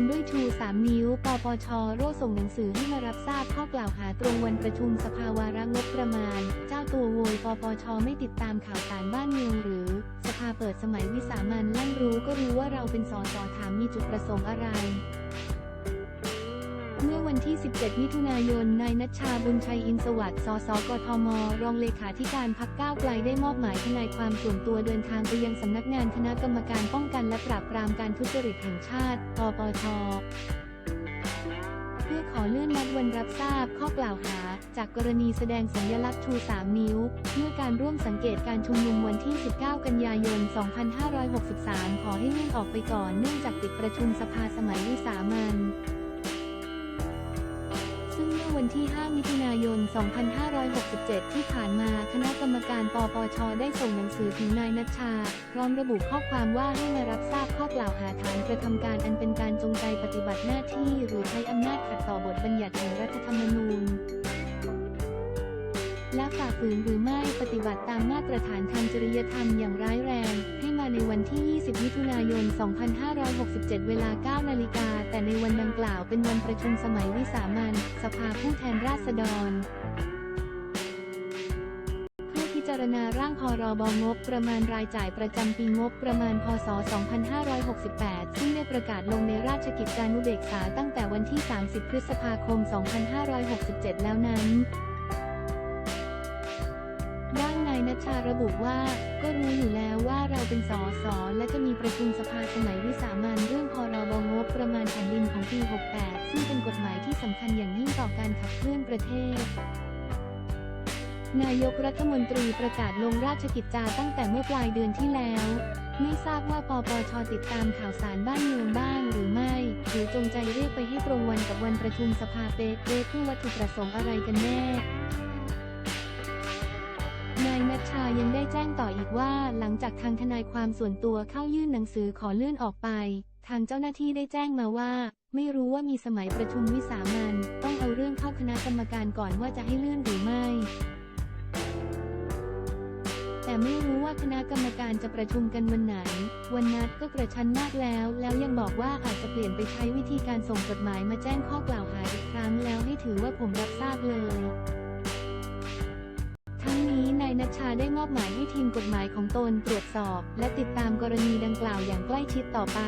นด้วยชู 3 นิ้ว ปปชโร่ส่งหนังสือให้มารับทราบข้อกล่าวหาตรงวันประชุมสภาวาระงบประมาณ เจ้าตัวโวยปปชไม่ติดตามข่าวสารบ้านเมืองหรือ สภาเปิดสมัยวิสามันลั่นรู้ก็รู้ว่าเราเป็นสอสอถามมีจุดประสงค์อะไร เมื่อวันที่ 17 มิถุนายน นายนัชชาบุญชัยอินสวัสดิ์สสกทม รองเลขาธิการพักก้าวไกลได้มอบหมายทนายความส่วนตัวเดินทางไปยังสำนักงานคณะกรรมการป้องกันและปราบปรามการทุจริตแห่งชาติปปชเพื่อขอเลื่อนนัดวันรับทราบข้อกล่าวหา จากกรณีแสดงสัญลักษณ์ชู 3 นิ้วเมื่อการร่วมสังเกตการชุมนุมวันที่ 19 กันยายน 2563 ขอให้เลื่อนออกไปก่อนเนื่องจากติดประชุมสภาสมัยวิสามัน วันที่ 5 มิถุนายน 2567 ที่ผ่านมา คณะกรรมการปปช ได้ส่งหนังสือถึงนายนัชชา พร้อมระบุข้อความว่าให้มารับทราบข้อกล่าวหาฐานกระทำการอันเป็นการจงใจปฏิบัติหน้าที่ หรือใช้อำนาจขัดต่อบทบัญญัติแห่งรัฐธรรมนูญ และฝ่าฝืนหรือไม่ปฏิบัติตามมาตรฐานทางจริยธรรมอย่างร้ายแรง ให้มาในวันที่ 20 มิถุนายน 2567 เวลา 9 นาฬิกา แต่ในวันดังกล่าวเป็นวันประชุมสมัยวิสามันสภาผู้แทนราษฎรเพื่อพิจารณาร่างพรบงบประมาณรายจ่ายประจำปีงบประมาณ พศ 2568 ซึ่งได้ประกาศลงในราชกิจจานุเบกษาตั้งแต่วันที่ 30 พฤษภาคม 2567 แล้วนั้น ชชาระบุว่า ก็รู้อยู่แล้วว่าเราเป็นสสและจะมีประชุมสภาสมัยวิสามันเรื่องพรบงบประมาณแผ่นดินของปี 68 ซึ่งเป็นกฎหมายที่สำคัญอย่างยิ่งต่อการขับเคลื่อนประเทศนายกรัฐมนตรีประกาศลงราชกิจจาตั้งแต่เมื่อปลายเดือนที่แล้ว ไม่ทราบว่าปปชติดตามข่าวสารบ้านเมืองบ้างหรือไม่ หรือจงใจเรียกไปให้ตรงวันกับวันประชุมสภาเป๊ะเพื่อวัตถุประสงค์อะไรกันแน่ ชายังได้แจ้งต่ออีกว่า หลังจากทางทนายความส่วนตัวเข้ายื่นหนังสือขอเลื่อนออกไป ทางเจ้าหน้าที่ได้แจ้งมาว่า ไม่รู้ว่ามีสมัยประชุมวิสามันต้องเอาเรื่องเข้าคณะกรรมการก่อนว่าจะให้เลื่อนหรือไม่ แต่ไม่รู้ว่าคณะกรรมการจะประชุมกันวันไหน วันนัดก็กระชั้นมากแล้ว แล้วยังบอกว่าอาจจะเปลี่ยนไปใช้วิธีการส่งจดหมายมาแจ้งข้อกล่าวหาอีกครั้งแล้วให้ถือว่าผมรับทราบเลย ชชาได้มอบหมายให้ทีมกฎหมายของตนตรวจสอบ และติดตามกรณีดังกล่าวอย่างใกล้ชิดต่อไป